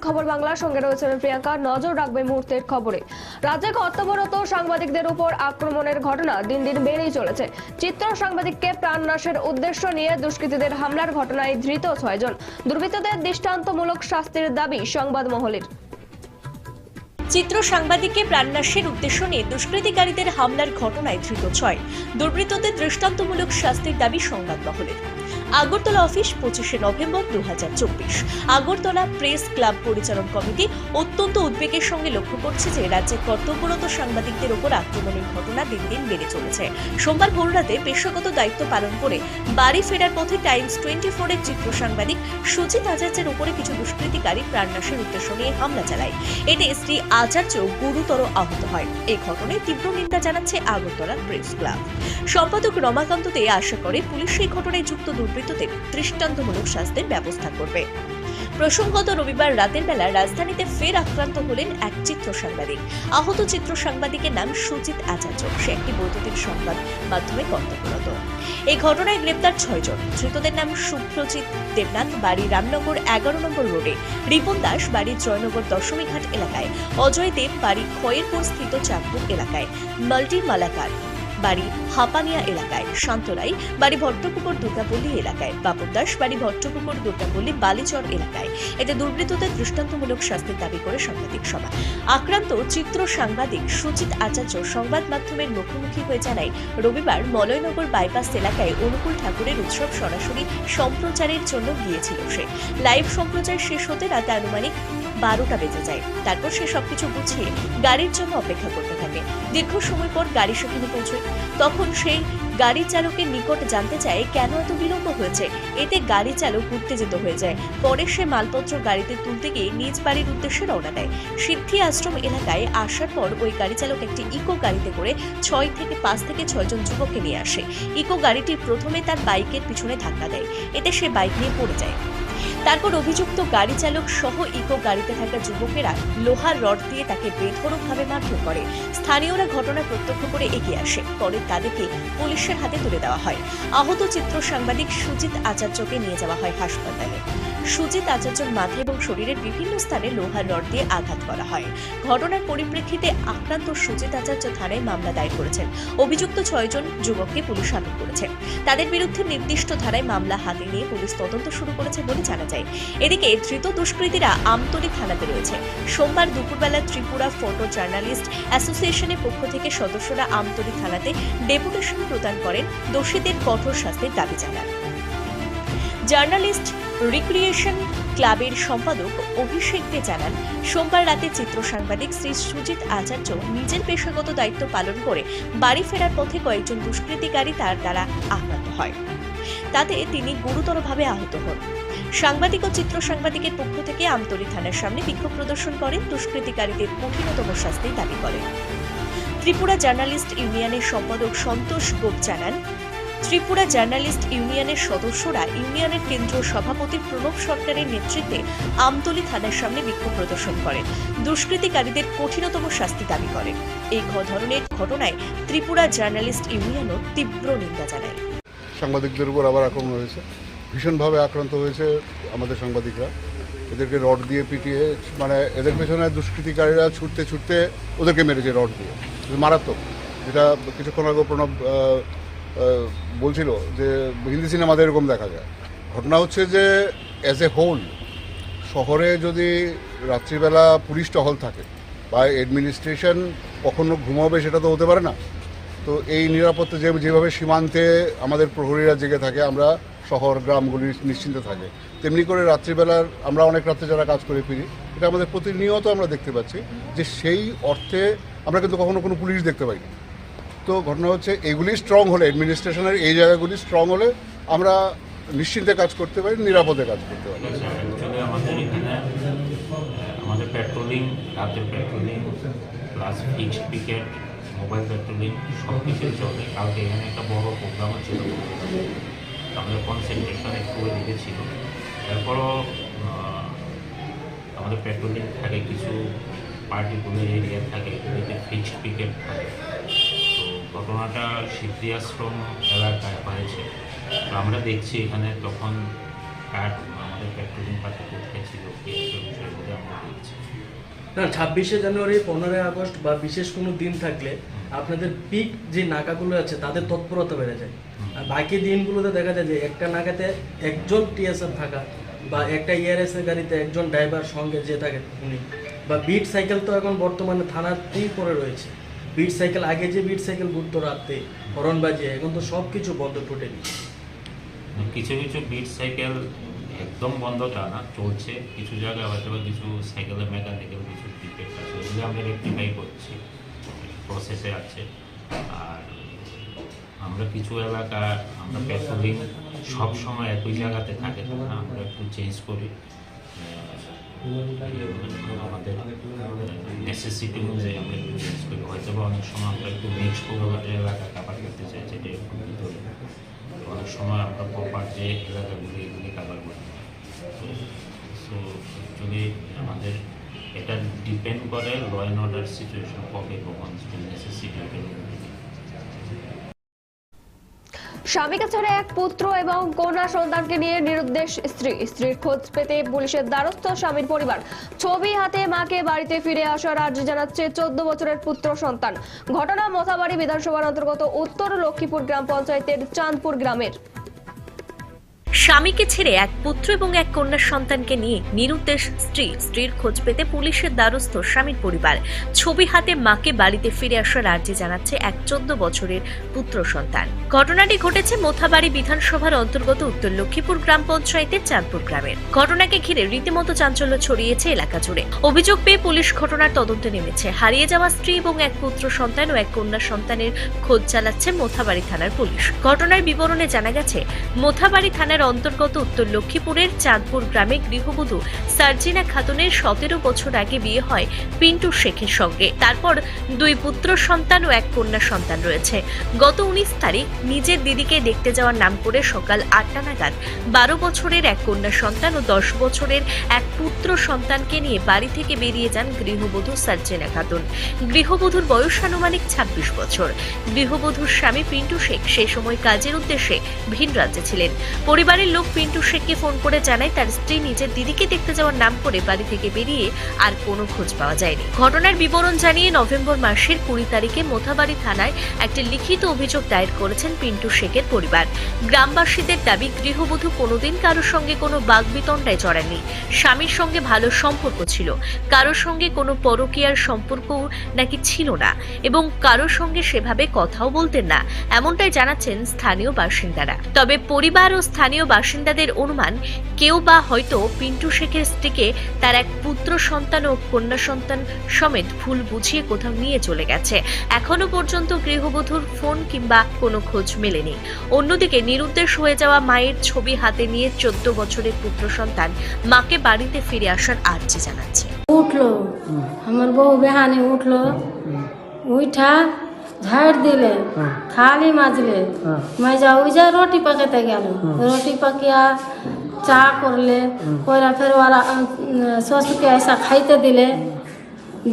বাংলার সঙ্গে রয়েছে আমি প্রিয়াঙ্কা। নজর রাখবে মুহূর্তের খবরে। রাজ্যে কর্তব্যরত সাংবাদিকদের উপর আক্রমণের ঘটনা দিন দিন বেড়েই চলেছে। চিত্র সাংবাদিককে প্রাণনাশের উদ্দেশ্য নিয়ে দুষ্কৃতীদের হামলার ঘটনায় ধৃত ছয়জন। দুর্বৃত্তদের দৃষ্টান্তমূলক শাস্তির দাবি সংবাদ মহলের। চিত্র সাংবাদিককে প্রাণনাশের উদ্দেশ্য নিয়ে দুষ্কৃতিকারীদের হামলার ঘটনায় ধৃত ছয়। দুর্বৃত্তদের দৃষ্টান্তমূলক শাস্তির দাবি সংবাদ মহলের। আগরতলা অফিস পঁচিশে নভেম্বর দু হাজার চব্বিশ। আগরতলা প্রেস ক্লাব পরিচালন কমিটি অত্যন্ত উদ্বেগের সঙ্গে লক্ষ্য করছে যে রাজ্যের কর্তব্যরত সাংবাদিকদের ওপর আক্রমণের ঘটনা দিন দিন বেড়ে চলেছে। সোমবার ভোররাতে পেশাগত দায়িত্ব পালন করে বাড়ি ফেরার পথে টাইমস টোয়েন্টি ফোরের চিত্র সাংবাদিক সুজিত আচার্যের উপরে কিছু দুষ্কৃতিকারী প্রাণনাশের উদ্দেশ্য নিয়ে হামলা চালায়। এতে শ্রী আচার্য গুরুতর আহত হয়। এই ঘটনায় তীব্র নিন্দা জানাচ্ছে আগরতলা প্রেস ক্লাব। সম্পাদক রমাকান্ত দে আশা করে পুলিশ এই ঘটনায় যুক্ত দুর্বৃত্তদের দৃষ্টান্তমূলক শাস্তির ব্যবস্থা করবে। প্রসঙ্গত রবিবার রাতের বেলা রাজধানীতে ফের আক্রান্ত হলেন এক চিত্র সাংবাদিক। আহত চিত্র সাংবাদিকের নাম সুজিত আচার্য। সে একটি বৈদ্যুতিক সংবাদ মাধ্যমে কর্তব্যরত। এই ঘটনায় গ্রেপ্তার ছয়জন ধৃতদের নাম সুপ্রজিৎ দেবনাথ, বাড়ি রামনগর এগারো নম্বর রোডে। রিপন দাস, বাড়ি জয়নগর দশমীঘাট এলাকায়। অজয় দেব, বাড়ি খয়েরপুর স্থিত চাঁদপুর এলাকায়। মাল্টি মালাকার বাড়ি হাপানিয়া এলাকায়। শান্তরাই বাড়ি ভট্টপুকুর দুর্গাপল্লী এলাকায়। বাপন দাস বাড়ি ভট্টপুকুর দুর্গাপল্লী বালিচর এলাকায়। এতে দুর্বৃত্তদের দৃষ্টান্তমূলক শাস্তির দাবি করে সাংবাদিক সভা। আক্রান্ত চিত্র সাংবাদিক সুচিত আচার্য সংবাদ মাধ্যমের মুখোমুখি হয়ে জানায়, রবিবার মলয়নগর বাইপাস এলাকায় অনুকূল ঠাকুরের উৎসব সরাসরি সম্প্রচারের জন্য গিয়েছিল সে। লাইভ সম্প্রচার শেষ হতে রাতে আনুমানিক বারোটা বেজে যায়। তারপর সে সবকিছু গুছিয়ে গাড়ির জন্য অপেক্ষা করতে থাকে। দীর্ঘ সময় পর গাড়ি সেখানে পৌঁছয়। তখন সেই গাড়ি চালকের নিকট জানতে চায়, কেন এত বিলম্ব হয়েছে? এতে গাড়ি চালক উত্তেজিত হয়ে যায়। পরে সে মালপত্র গাড়িতে তুলতে গিয়ে নিজ বাড়ির উদ্দেশ্যে রওনা দেয়। সিদ্ধি আশ্রম এলাকায় আসার পর ওই গাড়ি চালক একটি ইকো গাড়িতে করে ছয় থেকে পাঁচ থেকে ছয়জন যুবককে নিয়ে আসে। ইকো গাড়িটি প্রথমে তার বাইকের পিছনে ধাক্কা দেয়। এতে সে বাইক নিয়ে পড়ে যায়। তারপর অভিযুক্ত গাড়ি চালক সহ ইকো গাড়িতে থাকা যুবকেরা লোহার রড দিয়ে তাকে বেধড়কভাবে মারধর করে। স্থানীয়রা ঘটনা প্রত্যক্ষ করে এগিয়ে আসে। পরে তাদেরকে পুলিশের হাতে তুলে দেওয়া হয়। আহত চিত্র সাংবাদিক সুজিত আচার্যকে নিয়ে যাওয়া হয় হাসপাতালে। সুজিত আচার্যর মাথা এবং শরীরের বিভিন্ন স্থানে লোহার রড দিয়ে আঘাত করা হয়। ঘটনার পরিপ্রেক্ষিতে আক্রান্ত সুজিত আচার্য থানায় মামলা দায়ের করেছেন। অভিযুক্ত ছয়জন যুবককে পুলিশ আটক করেছে। তাদের বিরুদ্ধে নির্দিষ্ট ধারায় মামলা হাতে নিয়ে পুলিশ তদন্ত শুরু করেছে বলে জানা যায়। এদিকে ধৃত দুষ্কৃতীরা আমতলী থানাতে রয়েছে। সোমবার দুপুরবেলা ত্রিপুরা ফটো জার্নালিস্ট অ্যাসোসিয়েশনের পক্ষ থেকে সদস্যরা আমতলী থানাতে ডেপুটেশন প্রদান করেন দোষীদের কঠোর শাস্তির দাবি জানান। জার্নালিস্ট রিক্রিয়েশন ক্লাবের সম্পাদক অভিষেক দে জানান, সোমবার রাতে চিত্র সাংবাদিক শ্রী সুজিত আচার্য নিজের পেশাগত দায়িত্ব পালন করে বাড়ি ফেরার পথে কয়েকজন দুষ্কৃতিকারী তার দ্বারা আক্রান্ত হয়। তাতে তিনি গুরুতরভাবে আহত হন। সাংবাদিক ও চিত্র সাংবাদিকের পক্ষ থেকে আমতলী থানার সামনে বিক্ষোভ প্রদর্শন করেন দুষ্কৃতিকারীদের কঠিনতম শাস্তি দাবি করেন। ত্রিপুরা জার্নালিস্ট ইউনিয়নের সম্পাদক সন্তোষ গোপ জানান ত্রিপুরা জার্নালিস্ট ইউনিয়নের সদস্যরা ইউনিয়নের কেন্দ্রীয় সভাপতি প্রণব সরকারের নেতৃত্বে আমতলী থানার সামনে বিক্ষোভ প্রদর্শন করেন। দুষ্কৃতিকারীদের কঠিনতম শাস্তি দাবি করেন। এই ধরনের ঘটনায় ত্রিপুরা জার্নালিস্ট ইউনিয়নও তীব্র নিন্দা জানায়। সাংবাদিকদের উপর আবার আক্রমণ হয়েছে। ভীষণভাবে আক্রান্ত হয়েছে আমাদের সাংবাদিকরা। এদেরকে রড দিয়ে পিটিয়ে মানে এদের পেছনে দুষ্কৃতিকারীরা ছুটতে ছুটতে ওদেরকে মেরেছে রড দিয়ে। মারাত্মক। যেটা কিছুক্ষণ আগে প্রণব বলছিল যে হিন্দি সিনেমাতে এরকম দেখা যায়। ঘটনা হচ্ছে যে অ্যাজ এ হোল শহরে যদি রাত্রিবেলা পুলিশ টহল থাকে, বা অ্যাডমিনিস্ট্রেশন কখনো ঘুমাবে, সেটা তো হতে পারে না। তো এই নিরাপত্তা যে, যেভাবে সীমান্তে আমাদের প্রহরীরা জেগে থাকে, আমরা শহর, গ্রামগুলি নিশ্চিন্তে থাকে, তেমনি করে রাত্রিবেলার আমরা অনেক রাত্রে যারা কাজ করে ফিরি, এটা আমাদের প্রতিনিয়ত আমরা দেখতে পাচ্ছি যে সেই অর্থে আমরা কিন্তু কখনো কোনো পুলিশ দেখতে পাই না তো ঘটনা হচ্ছে, এগুলি স্ট্রং হলে অ্যাডমিনিস্ট্রেশনের এই জায়গাগুলি স্ট্রং হলে আমরা নিশ্চিন্তে কাজ করতে পারি, নিরাপদে কাজ করতে পারি। আমাদের এখানে, আমাদের পেট্রোলিং রাতের patrolling plus fix picket mobile patrolling সব কিছুই চলে। কালকে এখানে একটা বড় প্রোগ্রাম ছিল। আমাদের কনসেন্ট্রেশন একটু এদিকে ছিল। এরপরও আমাদের পেট্রোলিং থাকে, কিছু পার্টিকুলার এরিয়া থাকে ফিক্সড পিকেট থাকে। ঘটনাটা সিদ্ধি আশ্রম এলাকায় হয়েছে। তো আমরা দেখছি এখানে তখন কাঠ আমাদের পেট্রোলিং পার্টি কোথায় ছিল কি আমরা দেখছি। না ছাব্বিশে জানুয়ারি পনেরোই আগস্ট বা বিশেষ কোনো দিন থাকলে আপনাদের পিক যে নাকাগুলো আছে তাদের তৎপরতা বেড়ে যায়। আর বাকি দিনগুলোতে দেখা যায় যে একটা নাকাতে একজন টিএসএফ থাকা বা একটা ইআরএস এর গাড়িতে একজন ড্রাইভার সঙ্গে যে থাকে উনি। বা বিট সাইকেল তো এখন বর্তমানে থানাতেই পড়ে রয়েছে। বিট সাইকেল, আগে যে বিট সাইকেল ঘুরতো রাত্রে, হরন বাজিয়ে, এখন তো সব কিছু বন্ধ টোটালি কিছু কিছু বিট সাইকেল একদম বন্ধ তা না, চলছে। কিছু জায়গায় হয়তো বা কিছু সাইকেলের মেকানিক্যাল কিছু ডিফেক্ট আছে, ওগুলো আমরা রেক্টিফাই করছি। প্রসেসে আছে। আর আমরা কিছু এলাকা আমরা পেট্রোলিং সব সময় একই জায়গাতে থাকে না আমরা একটু চেঞ্জ করি। আমাদের নেসেসিটি অনুযায়ী আমরা একটু চেঞ্জ করি। হয়তো বা অনেক সময় আমরা একটু নেক্সট এলাকা কাভার করতে চাই যেটা একটু ভিতরে অনেক সময় আমরা প্রপার যে এলাকাগুলি এগুলি কাভার করি। সো অ্যাকচুয়ালি আমাদের এটা ডিপেন্ড করে ল অ্যান্ড অর্ডার সিচুয়েশন কবে কখন নেসেসিটি স্বামীকে ছেড়ে এক পুত্র এবং কন্যা সন্তানকে নিয়ে নিরুদ্দেশ স্ত্রী। স্ত্রীর খোঁজ পেতে পুলিশের দ্বারস্থ স্বামীর পরিবার। ছবি হাতে মাকে বাড়িতে ফিরে আসার আর্জি জানাচ্ছে চোদ্দ বছরের পুত্র সন্তান। ঘটনা মথাবাড়ি বিধানসভার অন্তর্গত উত্তর লক্ষ্মীপুর গ্রাম পঞ্চায়েতের চাঁদপুর গ্রামের। স্বামীকে ছেড়ে এক পুত্র এবং এক কন্যা সন্তানকে নিয়ে নিরুদ্দেশ স্ত্রী। স্ত্রীর খোঁজ পেতে পুলিশের দ্বারস্থ স্বামীর পরিবার। ছবি হাতে মাকে বাড়িতে ফিরে আসার আর্জি জানাচ্ছে এক চোদ্দ বছরের পুত্র সন্তান। ঘটনাটি ঘটেছে মোথাবাড়ি বিধানসভার অন্তর্গত উত্তর লক্ষ্মীপুর গ্রাম পঞ্চায়েতের চাঁদপুর গ্রামের। ঘটনাকে ঘিরে রীতিমতো চাঞ্চল্য ছড়িয়েছে এলাকা জুড়ে। অভিযোগ পেয়ে পুলিশ ঘটনার তদন্তে নেমেছে। হারিয়ে যাওয়া স্ত্রী এবং এক পুত্র সন্তান ও এক কন্যা সন্তানের খোঁজ চালাচ্ছে মোথাবাড়ি থানার পুলিশ। ঘটনার বিবরণে জানা গেছে, মোথাবাড়ি থানার অন্তর্গত উত্তর লক্ষ্মীপুরের চাঁদপুর গ্রামে গৃহবধূ সার্জিনা খাতুনের সতেরো বছর আগে বিয়ে হয় পিন্টু শেখের সঙ্গে। তারপর দুই পুত্র সন্তান ও এক কন্যা সন্তান রয়েছে। গত উনিশ তারিখ নিজের দিদিকে দেখতে যাওয়ার নাম করে সকাল আটটা নাগাদ বারো বছরের এক কন্যা সন্তান ও দশ বছরের এক পুত্র সন্তানকে নিয়ে বাড়ি থেকে বেরিয়ে যান গৃহবধূ সার্জিনা খাতুন। গৃহবধূর বয়স আনুমানিক ছাব্বিশ বছর। গৃহবধূর স্বামী পিন্টু শেখ সে সময় কাজের উদ্দেশ্যে ভিন রাজ্যে ছিলেন। পরিবারের লোক পিন্টু শেখকে ফোন করে জানায় তার স্ত্রী নিজের দিদিকে দেখতে যাওয়ার নাম করে বাড়ি থেকে বেরিয়ে আর কোনো খোঁজ পাওয়া যায়নি। ঘটনার বিবরণ জানিয়ে নভেম্বর মাসের কুড়ি তারিখে মোথাবাড়ি থানায় একটি লিখিত অভিযোগ দায়ের করেছেন পিন্টু শেখের পরিবার। গ্রামবাসীদের দাবি, গৃহবধূ কোনোদিন কারোর সঙ্গে কোনো বাগবিতণ্ডায় জড়াননি। স্বামীর সঙ্গে ভালো সম্পর্ক ছিল। কারোর সঙ্গে কোনো পরকীয়ার সম্পর্ক নাকি ছিল না এবং কারোর সঙ্গে সেভাবে কথাও বলতেন না, এমনটাই জানাচ্ছেন স্থানীয় বাসিন্দারা। তবে পরিবার ও স্থানীয় বাসিন্দাদের অনুমান কেউ বা হয়তো পিন্টু শেখের স্ত্রীকে তার এক পুত্র সন্তান ও কন্যা সন্তান সমেত ভুল বুঝিয়ে কোথাও নিয়ে চলে গেছে। এখনও পর্যন্ত গৃহবধূর ফোন কিংবা কোনো খোঁজ মেলেনি। অন্যদিকে নিরুদ্দেশ হয়ে যাওয়া মায়ের ছবি হাতে নিয়ে চোদ্দ বছরের পুত্র সন্তান মাকে বাড়িতে ফিরে আসার আর্জি জানাচ্ছে। উঠল। আমার বউ বেহানি উঠল। উঠা झाड़ दिले हाँ। थाली माजले। हाँ। मैं जाऊ जा रोटी पकते गल। हाँ। रोटी पकिया चा करले कोयला फिर वाला अं, ससुर के ऐसा खाते दिले।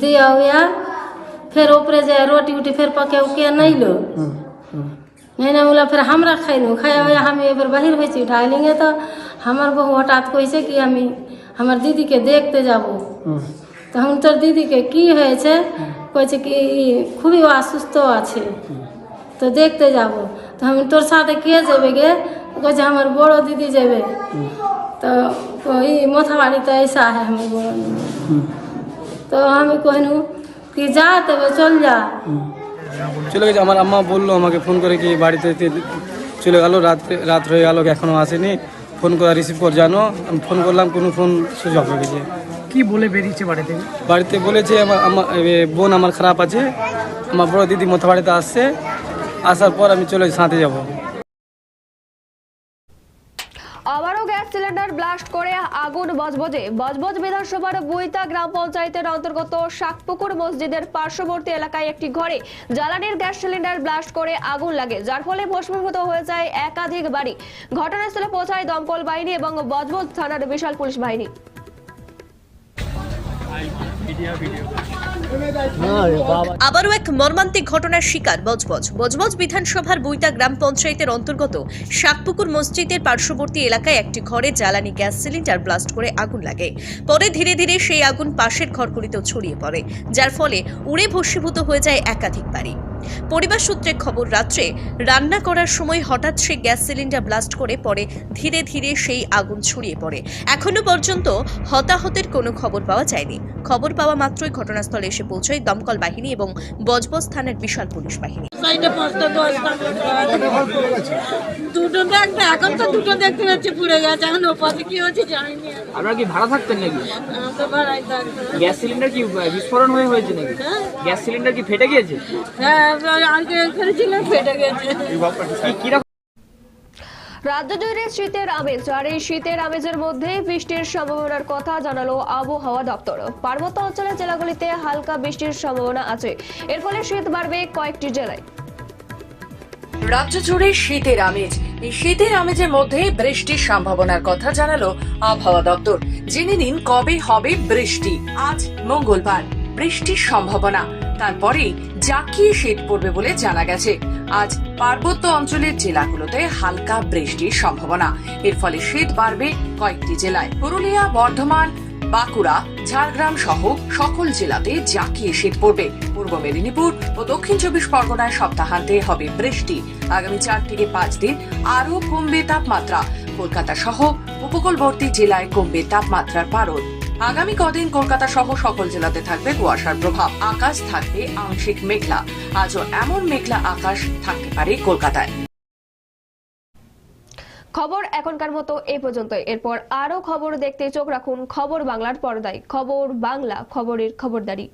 दिया हुआ फिर ऊपर जाए रोटी उटी फिर पके उके नहीं लो नहीं ना बोला फिर हम हमरा खाइलू खाया हुआ हम ये फिर बहिर हो उठा लेंगे तो हमार बहू हटात को ऐसे कि हम हमार दीदी के देखते जाबो। तो हम तो दीदी के की है। কইছে কি ই খুবই অসুস্থ আছে তো দেখতে যাব তো আমি তোর সাথে কে যাবে গে কইছে আমার বড় দিদি যাবে তো ই মাথা বাড়ি তো ऐसा है हमारे बड़ो दिदी তো আমি কহিনু কি যা তবে চল যা চলে গেছে আমার আম্মা বললো আমাকে ফোন করে কি বাড়িতে তে- চলে গেল রাত রাত হয়ে গেল এখনো আসেনি ফোন করে রিসিভ কর জানো আমি ফোন করলাম কোনো ফোন সুইচ অফ হয়ে গেছে কি বলে বেরিয়েছে বাড়ি থেকে বাড়িতে বলেছে আমার আমার বোন আমার খারাপ আছে। আমার বড় দিদি মতো বাড়িতে আসছে। আসার পর আমি চলে সাথে যাব। আবারও গ্যাস সিলিন্ডার ব্লাস্ট করে আগুন বজবজে। বজবজ বিধানসভার বুইতা গ্রাম পঞ্চায়েতের অন্তর্গত শাকপুকুর মসজিদের পার্শ্ববর্তী এলাকায় একটি ঘরে জ্বালানির গ্যাস সিলিন্ডার ব্লাস্ট করে আগুন লাগে যার ফলে ভস্মীভূত হয়ে যায় একাধিক বাড়ি। ঘটনাস্থলে পৌঁছায় দমকল বাহিনী এবং বজবজ থানার বিশাল পুলিশ বাহিনী। আবারও এক মর্মান্তিক ঘটনার শিকার বজবজ। বজবজ বিধানসভার বৈতা গ্রাম পঞ্চায়েতের অন্তর্গত শাকপুকুর মসজিদের পার্শ্ববর্তী এলাকায় একটি ঘরে জ্বালানি গ্যাস সিলিন্ডার ব্লাস্ট করে আগুন লাগে। পরে ধীরে ধীরে সেই আগুন পাশের ঘরগুলিতেও ছড়িয়ে পড়ে, যার ফলে উড়ে ভস্মীভূত হয়ে যায় একাধিক বাড়ি। পরিবার সূত্রে খবর রাত্রে রান্না করার সময় হঠাৎ সে গ্যাস সিলিন্ডার ব্লাস্ট করে পরে ধীরে ধীরে সেই আগুন ছড়িয়ে পড়ে। এখনও পর্যন্ত হতাহতের কোনো খবর পাওয়া যায়নি। খবর পাওয়া মাত্রই ঘটনাস্থলে এসে পৌঁছয় দমকল বাহিনী এবং বজবজ থানার বিশাল পুলিশ বাহিনী। দুটো দেখতে এখন তো দুটো দেখতে পাচ্ছি পুড়ে গেছে এখন ওপাশে কি হচ্ছে জানিনি আর। আপনারা কি ভাড়া থাকতেন নাকি? আমি তো ভাড়াই থাকতাম গ্যাস সিলিন্ডার কি বিস্ফোরণ হয়ে হয়েছে নাকি? গ্যাস সিলিন্ডার কি ফেটে গিয়েছে? হ্যাঁ রাজ্য জুড়ে শীতের আমেজ, আর এই শীতের আমেজের মধ্যে বৃষ্টির সম্ভাবনার কথা জানালো আবহাওয়া দপ্তর। পার্বত্য অঞ্চলের জেলাগুলিতে হালকা বৃষ্টির সম্ভাবনা আছে। এর ফলে শীত বাড়বে কয়েকটি জেলায়। রাজ্য জুড়ে শীতের আমেজ। এই শীতের আমেজের মধ্যে বৃষ্টির সম্ভাবনার কথা জানালো আবহাওয়া দপ্তর। জেনে নিন কবে হবে বৃষ্টি। আজ মঙ্গলবার। বৃষ্টির সম্ভাবনা। তারপরে জাকিয়ে শীত পড়বে বলে জানা গেছে। আজ পার্বত্য অঞ্চলের জেলাগুলোতে হালকা বৃষ্টির সম্ভাবনা। এর ফলে শীত বাড়বে কয়েকটি জেলায়। পুরুলিয়া, বর্ধমান, বাঁকুড়া, ঝাড়গ্রাম সহ সকল জেলাতে জাঁকিয়ে শীত পড়বে। পূর্ব মেদিনীপুর ও দক্ষিণ চব্বিশ পরগনায় সপ্তাহান্তে হবে বৃষ্টি। আগামী চার থেকে পাঁচ দিন আরও কমবে তাপমাত্রা। কলকাতা সহ উপকূলবর্তী জেলায় কমবে তাপমাত্রার পারদ আগামী কদিন কলকাতা সহ সকল জেলাতে থাকবে কুয়াশার প্রভাব। আকাশ থাকবে আংশিক মেঘলা। আজও এমন মেঘলা আকাশ থাকতে পারে কলকাতায়। খবর এখনকার মতো এ পর্যন্ত। এরপর আরও খবর দেখতে চোখ রাখুন খবর বাংলার পর্দায়। খবর বাংলা, খবরের খবরদারি।